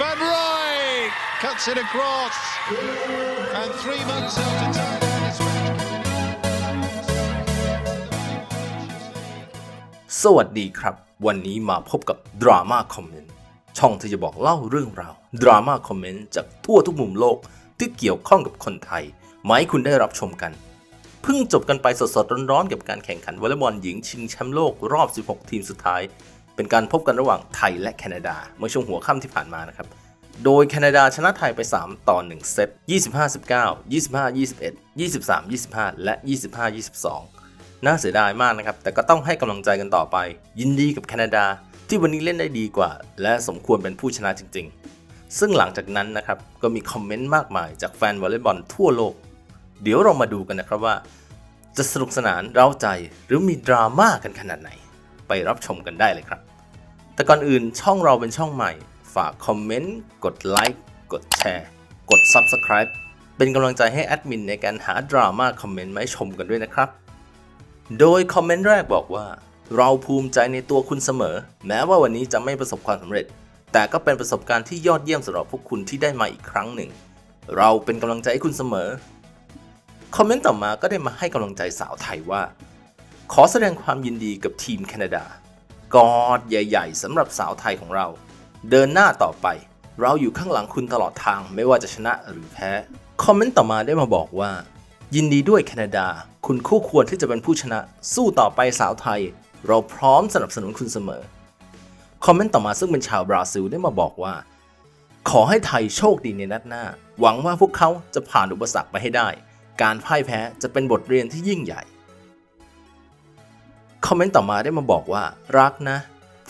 Van Rijk cuts it across. And three months after Thailand, it's match สวัสดีครับ วันนี้มาพบกับ Drama Comment ช่องที่จะบอกเล่าเรื่องราว Drama Comment จากทั่วทุกมุมโลกที่เกี่ยวข้องกับคนไทยมาให้คุณได้รับชมกันเพิ่งจบกันไปสดๆร้อนๆกับการแข่งขันวอลเลย์บอลหญิงชิงแชมป์โลกรอบ 16 ทีมสุดท้าย เป็นการพบกันระหว่างไทยและแคนาดา เมื่อช่วงหัวค่ำที่ผ่านมานะครับ โดยแคนาดาชนะไทยไป 3 ต่อ 1 เซต 25-19 25-21 23-25 และ 25-22 น่าเสียดายมากนะครับ แต่ก็ต้องให้กำลังใจกันต่อไป ยินดีกับแคนาดาที่วันนี้เล่นได้ดีกว่า และสมควรเป็นผู้ชนะจริง ๆ ซึ่งหลังจากนั้นนะครับก็มีคอมเมนต์มากมายจากแฟนวอลเลย์บอลทั่วโลก เดี๋ยวเรามาดูกันนะครับว่า จะสนุกสนานเร้าใจหรือมีดราม่ากันขนาดไหน ไปรับชมกันได้เลยครับ แต่ก่อนอื่นช่องเราเป็นช่องใหม่ ฝากคอมเมนต์ กดไลค์ กดแชร์ กด Subscribe เป็นกำลังใจให้แอดมินในการหาดราม่าคอมเมนต์มาให้ชมกันด้วยนะครับ โดยคอมเมนต์แรกบอกว่า เราภูมิใจในตัวคุณเสมอ แม้ว่าวันนี้จะไม่ประสบความสำเร็จ แต่ก็เป็นประสบการณ์ที่ยอดเยี่ยมสำหรับพวกคุณที่ได้มาอีกครั้งหนึ่ง เราเป็นกำลังใจให้คุณเสมอ คอมเมนต์ต่อมาก็ได้มาให้กำลังใจสาวไทยว่า ขอแสดงความยินดีกับทีมแคนาดา กอดใหญ่ ๆสำหรับสาวไทยของเรา เดินหน้าต่อไป เราอยู่ข้างหลังคุณตลอดทางไม่ว่าจะชนะหรือแพ้ คอมเมนต์ต่อมาได้มาบอกว่า ยินดีด้วยแคนาดา คุณคู่ควรที่จะเป็นผู้ชนะ สู้ต่อไปสาวไทย เราพร้อมสนับสนุนคุณเสมอ คอมเมนต์ต่อมาซึ่งเป็นชาวบราซิลได้มาบอกว่า ขอให้ไทยโชคดีในนัดหน้า หวังว่าพวกเขาจะผ่านอุปสรรคไปให้ได้ การพ่ายแพ้จะเป็นบทเรียนที่ยิ่งใหญ่ คอมเมนต์ต่อมาได้มาบอกว่า รักนะ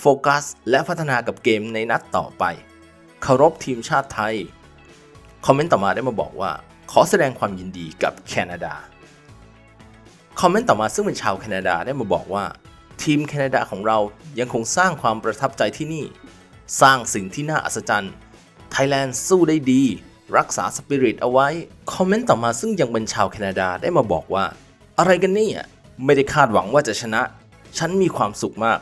โฟกัส และพัฒนากับเกมในนัดต่อไปเคารพทีมชาติไทย คอมเมนต์ต่อมาได้มาบอกว่า ขอแสดงความยินดีกับแคนาดา คอมเมนต์ต่อมาซึ่งเป็นชาวแคนาดาได้มาบอกว่า ทีมแคนาดาของเรายังคงสร้างความประทับใจที่นี่ สร้างสิ่งที่น่าอัศจรรย์ไทยแลนด์สู้ได้ดี รักษาสปิริตเอาไว้ คอมเมนต์ต่อมาซึ่งยังเป็นชาวแคนาดาได้มาบอกว่า อะไรกันเนี่ยไม่ได้คาดหวังว่าจะชนะ ฉันมีความสุขมาก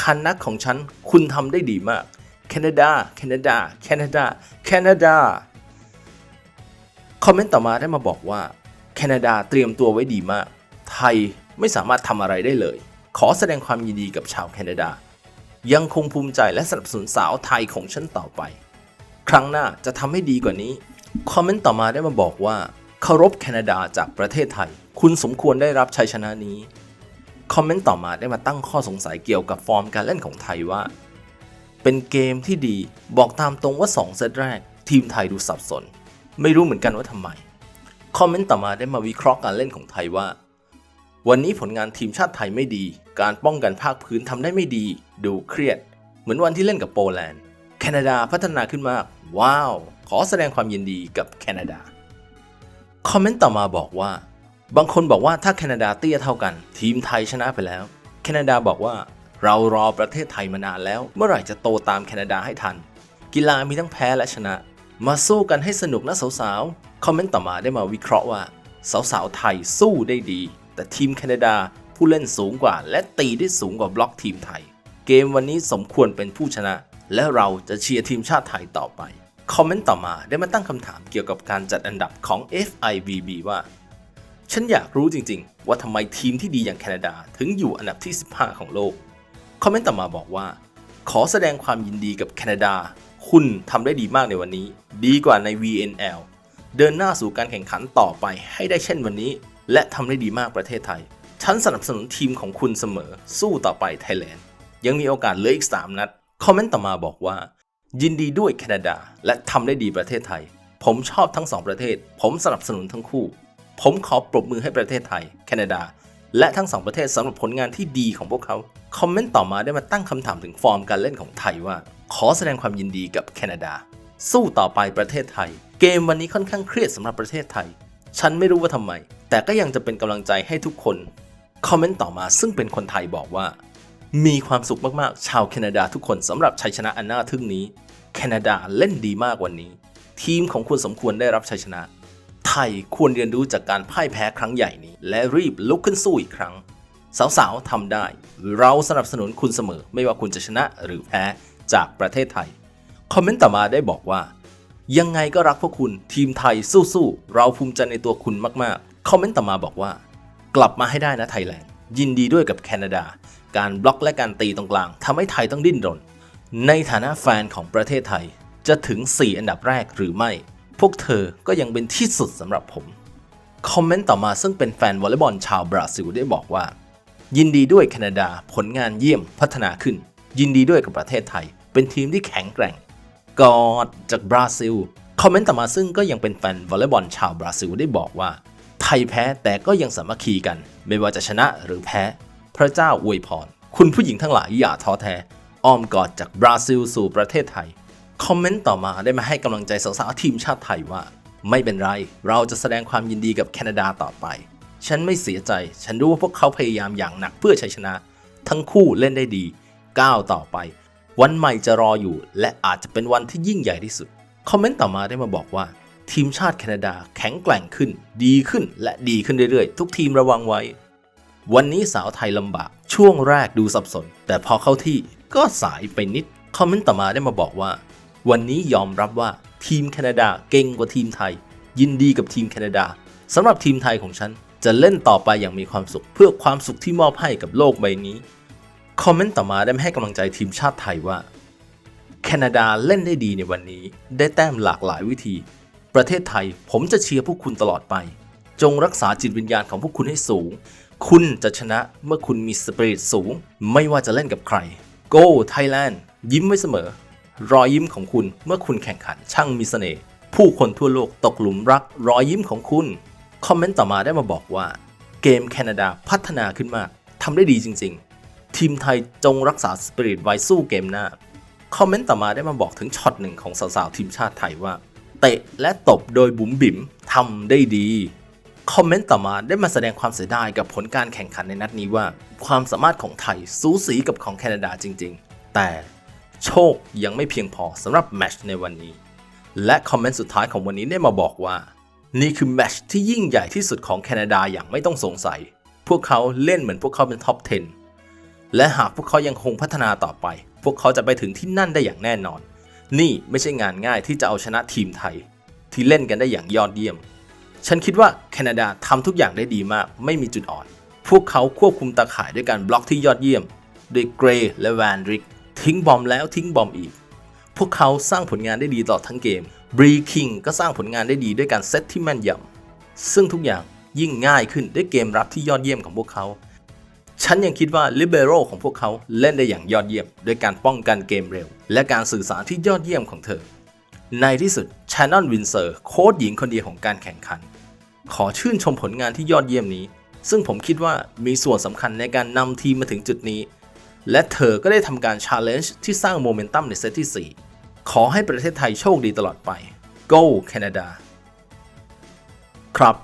คันนักของฉันคุณทำได้ดีมากแคนาดาแคนาดาแคนาดาแคนาดาคอมเมนต์ต่อมาได้มาบอกว่า แคนาดาเตรียมตัวไว้ดีมาก ไทยไม่สามารถทำอะไรได้เลย ขอแสดงความยินดีกับชาวแคนาดา ยังคงภูมิใจและสนับสนุนสาวไทยของฉันต่อไป ครั้งหน้าจะทำให้ดีกว่านี้คอมเมนต์ต่อมาได้มาบอกว่าเคารพแคนาดาจากประเทศไทย คุณสมควรได้รับชัยชนะนี้ คอมเมนต์ต่อมาได้มาตั้งข้อสงสัยเกี่ยวกับฟอร์มการเล่นของไทยว่า เป็นเกมที่ดีบอกตามตรงว่า 2 เซตแรก ทีมไทยดูสับสน ไม่รู้เหมือนกันว่าทำไม คอมเมนต์ต่อมาได้มาวิเคราะห์การเล่นของไทยว่า วันนี้ผลงานทีมชาติไทยไม่ดี การป้องกันภาคพื้นทำได้ไม่ดี ดูเครียด เหมือนวันที่เล่นกับโปแลนด์ แคนาดาพัฒนาขึ้นมากว้าว ขอแสดงความยินดีกับแคนาดา คอมเมนต์ต่อมาบอกว่า บางคนบอกว่าถ้าแคนาดาเตี้ยเท่ากัน ทีมไทยชนะไปแล้ว แคนาดาบอกว่าเรารอประเทศไทยมานานแล้ว เมื่อไหร่จะโตตามแคนาดาให้ทัน กีฬามีทั้งแพ้และชนะ มาสู้กันให้สนุกนะสาวๆ คอมเมนต์ต่อมาได้มาวิเคราะห์ว่า สาวๆไทยสู้ได้ดี แต่ทีมแคนาดาผู้เล่นสูงกว่า และตีได้สูงกว่าบล็อกทีมไทย เกมวันนี้สมควรเป็นผู้ชนะ และเราจะเชียร์ทีมชาติไทยต่อไปคอมเมนต์ต่อมาได้มาตั้งคำถามเกี่ยวกับการจัดอันดับของ FIVB ว่า ฉันอยากรู้จริงๆ ว่าทำไมทีมที่ดีอย่างแคนาดาถึงอยู่อันดับที่ 15 ของโลก คอมเมนต์ต่อมาบอกว่า ขอแสดงความยินดีกับแคนาดา คุณทำได้ดีมากในวันนี้ ดีกว่าใน VNL เดินหน้าสู่การแข่งขันต่อไปให้ได้เช่นวันนี้ และทำได้ดีมากประเทศไทย ฉันสนับสนุนทีมของคุณเสมอ สู้ต่อไปไทยแลนด์ ยังมีโอกาสเหลืออีก 3 นัด คอมเมนต์ต่อมาบอกว่า ยินดีด้วยแคนาดา และทำได้ดีประเทศไทย ผมชอบทั้งสองประเทศ ผมสนับสนุนทั้งคู่ ผมขอปรบมือให้ประเทศไทย แคนาดา และทั้งสองประเทศสำหรับผลงานที่ดีของพวกเขา คอมเมนต์ต่อมาได้มาตั้งคำถามถึงฟอร์มการเล่นของไทยว่า ขอแสดงความยินดีกับแคนาดา สู้ต่อไปประเทศไทย เกมวันนี้ค่อนข้างเครียดสำหรับประเทศไทย ฉันไม่รู้ว่าทำไม แต่ก็ยังจะเป็นกำลังใจให้ทุกคน คอมเมนต์ต่อมาซึ่งเป็นคนไทยบอกว่า มีความสุขมากๆ ชาวแคนาดาทุกคนสำหรับชัยชนะอันน่าทึ่งนี้ แคนาดาเล่นดีมากวันนี้ ทีมของคุณสมควรได้รับชัยชนะ ไทยควรเรียนรู้จากการพ่ายแพ้ครั้งใหญ่นี้ และรีบลุกขึ้นสู้อีกครั้ง สาวๆทำได้ เราสนับสนุนคุณเสมอ ไม่ว่าคุณจะชนะหรือแพ้จากประเทศไทย คอมเมนต์ต่อมาได้บอกว่า ยังไงก็รักพวกคุณทีมไทยสู้ๆเราภูมิใจในตัวคุณมากๆ คอมเมนต์ต่อมาบอกว่า กลับมาให้ได้นะไทยแลนด์ยินดีด้วยกับแคนาดา การบล็อกและการตีตรงกลางทำให้ไทยต้องดิ้นรน ในฐานะแฟนของประเทศไทยจะถึง 4 อันดับแรกหรือไม่ พวกเธอก็ยังเป็นที่สุดสำหรับผม คอมเมนต์ต่อมาซึ่งเป็นแฟนวอลเลย์บอลชาวบราซิลได้บอกว่า ยินดีด้วยแคนาดาผลงานเยี่ยมพัฒนาขึ้น ยินดีด้วยกับประเทศไทย เป็นทีมที่แข็งแกร่ง กอดจากบราซิล คอมเมนต์ต่อมาซึ่งก็ยังเป็นแฟนวอลเลย์บอลชาวบราซิลได้บอกว่า ไทยแพ้แต่ก็ยังสามัคคีกัน ไม่ว่าจะชนะหรือแพ้ พระเจ้าอวยพร คุณผู้หญิงทั้งหลายอย่าท้อแท้อ้อมกอดจากบราซิลสู่ประเทศไทย คอมเมนต์ต่อมาได้มาให้กำลังใจสาวๆทีมชาติไทยว่า ไม่เป็นไร เราจะแสดงความยินดีกับแคนาดาต่อไป ฉันไม่เสียใจ ฉันรู้ว่าพวกเขาพยายามอย่างหนักเพื่อชัยชนะ ทั้งคู่เล่นได้ดีก้าวต่อไป วันใหม่จะรออยู่ และอาจจะเป็นวันที่ยิ่งใหญ่ที่สุด คอมเมนต์ต่อมาได้มาบอกว่า ทีมชาติแคนาดาแข็งแกร่งขึ้น ดีขึ้นและดีขึ้นเรื่อยๆ ทุกทีมระวังไว้ วันนี้สาวไทยลำบาก ช่วงแรกดูสับสน แต่พอเข้าที่ก็สายไปนิด คอมเมนต์ต่อมาได้มาบอกว่า วันนี้ยอมรับว่าทีมแคนาดาเก่งกว่าทีมไทย ยินดีกับทีมแคนาดาสำหรับทีมไทยของฉัน จะเล่นต่อไปอย่างมีความสุข เพื่อความสุขที่มอบให้กับโลกใบนี้ คอมเมนต์ต่อมาได้ให้กำลังใจทีมชาติไทยว่า แคนาดาเล่นได้ดีในวันนี้ ได้แต้มหลากหลายวิธี ประเทศไทยผมจะเชียร์พวกคุณตลอดไป จงรักษาจิตวิญญาณของพวกคุณให้สูง คุณจะชนะเมื่อคุณมีสปิริตสูง ไม่ว่าจะเล่นกับใคร Go Thailand ยิ้มไว้เสมอ รอยยิ้มของคุณเมื่อคุณแข่งขันช่างมีเสน่ห์ผู้คนทั่วโลกตกหลุมรักรอยยิ้มของคุณ คอมเมนต์ต่อมาได้มาบอกว่า เกมแคนาดาพัฒนาขึ้นมากทำได้ดีจริง ๆ ทีมไทยจงรักษาสปิริตไว้สู้เกมหน้า คอมเมนต์ต่อมาได้มาบอกถึงช็อตหนึ่งของสาวๆทีมชาติไทยว่า เตะและตบโดยบุ๋มบิ๋มทำได้ดี คอมเมนต์ต่อมาได้มาแสดงความเสียดายกับผลการแข่งขันในนัดนี้ว่า ความสามารถของไทยสูสีกับของแคนาดาจริง ๆ แต่ โชคยังไม่เพียงพอสำหรับแมชในวันนี้ และคอมเมนต์สุดท้ายของวันนี้ได้มาบอกว่า นี่คือแมชที่ยิ่งใหญ่ที่สุดของแคนาดาอย่างไม่ต้องสงสัย พวกเขาเล่นเหมือนพวกเขาเป็นท็อป 10 และหากพวกเขายังคงพัฒนาต่อไป พวกเขาจะไปถึงที่นั่นได้อย่างแน่นอน นี่ไม่ใช่งานง่ายที่จะเอาชนะทีมไทย ที่เล่นกันได้อย่างยอดเยี่ยม ฉันคิดว่าแคนาดาทำทุกอย่างได้ดีมาก ไม่มีจุดอ่อน พวกเขาควบคุมตาข่ายด้วยการบล็อกที่ยอดเยี่ยม โดยเกรย์และแวนดริก ทิ้งบอมแล้วทิ้งบอมอีก พวกเขาสร้างผลงานได้ดีตลอดทั้งเกมบรีคิงก็สร้างผลงานได้ดีด้วยการเซตที่แม่นยำซึ่งทุกอย่างยิ่งง่ายขึ้นด้วยเกมรับที่ยอดเยี่ยมของพวกเขาฉันยังคิดว่าลิเบโรของพวกเขาเล่นได้อย่างยอดเยี่ยมด้วยการป้องกันเกมเร็ว และการสื่อสารที่ยอดเยี่ยมของเธอ ในที่สุดชานอนวินเซอร์โค้ชหญิงคนเดียวของการแข่งขัน ขอชื่นชมผลงานที่ยอดเยี่ยมนี้ ซึ่งผมคิดว่ามีส่วนสำคัญในการนำทีมมาถึงจุดนี้ และเธอก็ได้ทำการชาเลนจ์ที่สร้างโมเมนตัมในเซตที่ 4 ขอให้ประเทศไทยโชคดีตลอดไป Go Canada ครับ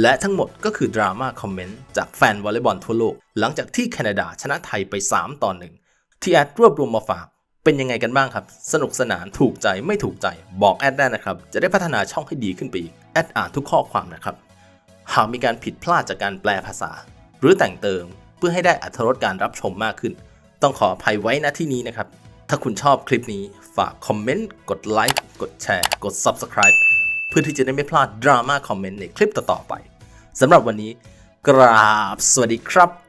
และทั้งหมดก็คือดราม่าคอมเมนต์จากแฟนวอลเลย์บอลทั่วโลก หลังจากที่แคนาดาชนะไทยไป 3 ต่อหนึ่งที่แอดรวบรวมมาฝาก เป็นยังไงกันบ้างครับ สนุกสนานถูกใจไม่ถูกใจ บอกแอดได้นะครับ จะได้พัฒนาช่องให้ดีขึ้นไปอีกแอดอ่านทุกข้อความนะครับ หากมีการผิดพลาดจากการแปลภาษา หรือแต่งเติมเพื่อให้ได้อัธรสการรับชมมากขึ้น ต้องขออภัยไว้ณที่นี้นะครับ ถ้าคุณชอบคลิปนี้ฝากคอมเมนต์กดไลค์กดแชร์ กด Subscribe เพื่อที่จะได้ไม่พลาดดราม่าคอมเมนต์ในคลิปต่อๆไปสำหรับวันนี้ กราบสวัสดีครับ